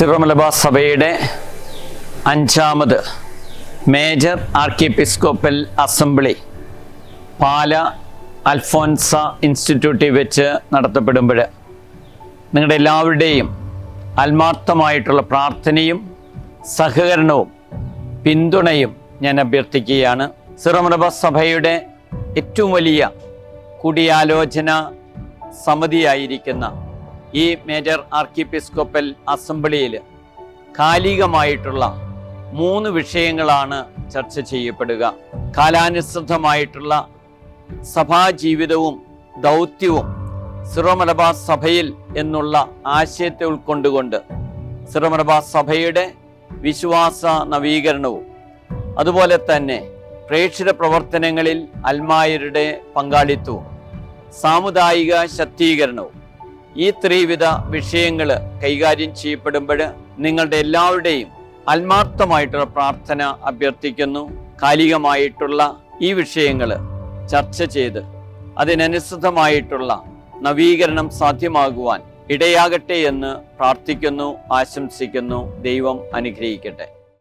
സിറോമലബാ സഭയുടെ അഞ്ചാമത് major archiepiscopal assembly Pala Alphonsa ഇൻസ്റ്റിറ്റ്യൂട്ടിൽ വെച്ച് നടത്തപ്പെടുമ്പോൾ നിങ്ങളുടെ എല്ലാവരുടെയും ആത്മാർത്ഥമായിട്ടുള്ള പ്രാർത്ഥനയും സഹകരണവും പിന്തുണയും ഞാൻ അഭ്യർത്ഥിക്കുകയാണ്. സിറമലബ സഭയുടെ ഏറ്റവും വലിയ കൂടിയാലോചന സമിതിയായിരിക്കുന്ന ഈ മേജർ ആർക്കിപ്പിസ്കോപ്പൽ അസംബ്ലിയിൽ കാലികമായിട്ടുള്ള മൂന്ന് വിഷയങ്ങളാണ് ചർച്ച ചെയ്യപ്പെടുക. കാലാനുസൃതമായിട്ടുള്ള സഭാജീവിതവും ദൗത്യവും സിറോ മലബാർ സഭയിൽ എന്നുള്ള ആശയത്തെ ഉൾക്കൊണ്ടുകൊണ്ട് സിറോ മലബാർ സഭയുടെ വിശ്വാസ നവീകരണവും അതുപോലെ തന്നെ പ്രേക്ഷിത പ്രവർത്തനങ്ങളിൽ അൽമായരുടെ പങ്കാളിത്തവും സാമുദായിക ശക്തീകരണവും ഈ ത്രിവിധ വിഷയങ്ങൾ കൈകാര്യം ചെയ്യപ്പെടുമ്പോൾ നിങ്ങളുടെ എല്ലാവരുടെയും ആത്മാർത്ഥമായിട്ടുള്ള പ്രാർത്ഥന അഭ്യർത്ഥിക്കുന്നു. കാലികമായിട്ടുള്ള ഈ വിഷയങ്ങൾ ചർച്ച ചെയ്ത് അതിനനുസൃതമായിട്ടുള്ള നവീകരണം സാധ്യമാകുവാൻ ഇടയാകട്ടെ എന്ന് പ്രാർത്ഥിക്കുന്നു ആശംസിക്കുന്നു. ദൈവം അനുഗ്രഹിക്കട്ടെ.